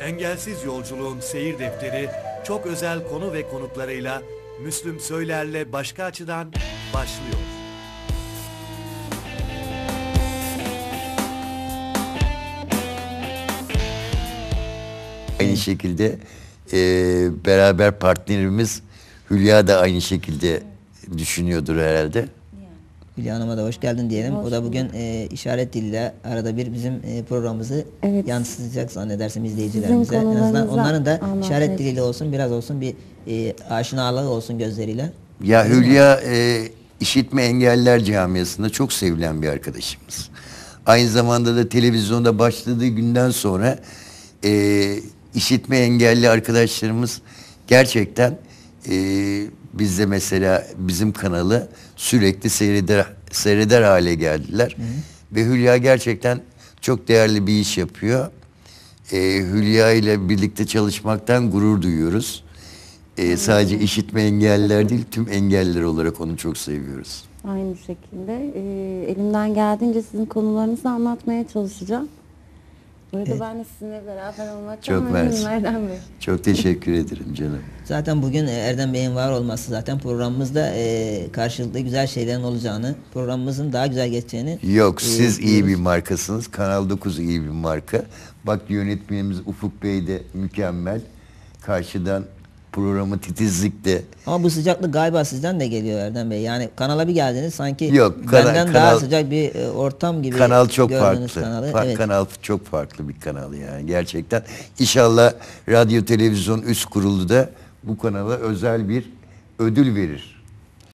Engelsiz Yolculuğun Seyir Defteri çok özel konu ve konuklarıyla Müslüm Söyler'le başka açıdan başlıyor. Aynı şekilde e, beraber partnerimiz Hülya da aynı şekilde düşünüyordur herhalde. Hülya Hanım'a da hoş geldin diyelim. o da bugün e, işaret diliyle arada bir bizim e, programımızı Evet. yansıtacak zannedersem izleyicilerimize. En azından onların da anlatmaya işaret diliyle olsun biraz olsun bir e, aşinalığı olsun gözleriyle. Ya Hülya e, işitme engelliler camiasında çok sevilen bir arkadaşımız. Aynı zamanda da televizyonda başladığı günden sonra e, işitme engelli arkadaşlarımız gerçekten e, bizde mesela bizim kanalı sürekli seyreder, seyreder hale geldiler. Ve Hülya gerçekten çok değerli bir iş yapıyor. E, Hülya ile birlikte çalışmaktan gurur duyuyoruz. Ee, sadece işitme engelliler değil, tüm engelliler olarak onu çok seviyoruz. Aynı şekilde e, elimden geldiğince sizin konularınızı anlatmaya çalışacağım. Burada ben de sizinle beraber olmaktan Çok memnunum mersi. Erdem Bey. Çok teşekkür ederim canım. Zaten bugün e, Erdem Bey'in var olması zaten programımızda e, karşılıklı güzel şeylerin olacağını, programımızın daha güzel geçeceğini Yok, e, siz iyi bir markasınız. Kanal 9 iyi bir marka. Bak yönetmenimiz Ufuk Bey de mükemmel. Karşıdan programı titizlikle Ama bu sıcaklık galiba sizden de geliyor Erdem Bey. Yani kanala bir geldiniz sanki Yok, kana- benden daha kanal- sıcak bir e, ortam gibi Kanal çok farklı. Kanalı. Fa- evet. Kanal çok farklı bir kanal yani gerçekten. İnşallah Radyo Televizyon Üst Kurulu da bu kanala özel bir ödül verir.